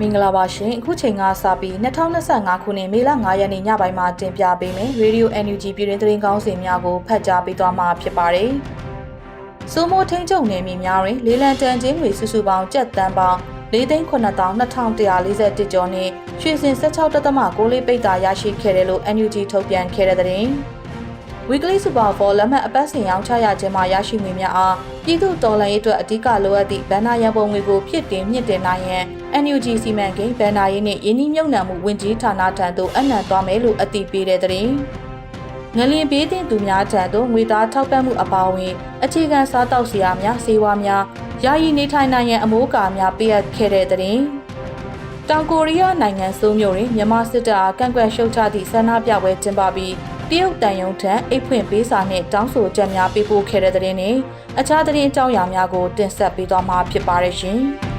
မင်္ဂလာပါရှင်အခုချိန်ကစပြီး2025ခုနှစ်မေလ9ရက်နေ့ညပိုင်းမှာတင်ပြပေးမယ် Radio NUG ပြည်တွင်းသတင်းကောင်းစင်များကိုဖတ်ကြားပေးသွားမှာဖြစ်ပါတယ်။စိုးမိုးထိန်ချုပ်နယ်မြေများတွင်လေးလံတန်ချင်းငွေစုစုပေါင်းကျပ်တန်းပေါင်း၄ ,9141 ကျော်နဲ့ရွှေစင်16.6လေးပိတ်တာရရှိခဲ့တယ်လို့ NUG ထုတ်ပြန်ခဲ့တဲ့သတင်း။ Weekly Super for လက်မှတ်အပတ်စဉ်ရောင်းချရခြင်းမှာရရှိငွေများအားပြည်သူတော်လှန်ရေးအတွက်အဓိကလိုအပ်သည့်ဗန်နာရန်ပုံငွေကိုဖြစ်တင်မြင့်တင်နိုင်ရန် NUG စီမံကိန်းဗန်နာရေးနှင့်ယင်းနှိမ့်မြုံနှံမှုဝင်ကြီးဌာနထံသို့အနှံသွားမယ်လို့အတည်ပြုတဲ့သတင်း။ငလင်ပေးတင်သူများထံသို့ငွေသားထောက်ပံ့မှုအပါအဝင်အခြေခံစားတောက်စရာများစေဝါများယာယီနေထိုင်နိုင်ရန်အမိုးအကာများပေးအပ်ခဲ့တဲ့သတင်း။တောင်ကိုရီးယားနိုင်ငံစိုးမြို့တွင်မြန်မာစစ်တပ်အားကန့်ကွက်ရှုတ်ချသည့်ဆန္ဒပြပွဲကျင်းပပြီးတ ရုတ်တန်ယုံထံအိတ်ဖွင့်ပေးစာနှင့်တောင်းဆိုချက်များပေးပို့ခဲ့တဲ့တဲ့တင်နဲ့အခြားသတင်းအကြောင်းအရာများကိုတင်ဆက်ပေးသွားမှာဖြစ်ပါတယ်ရှင်။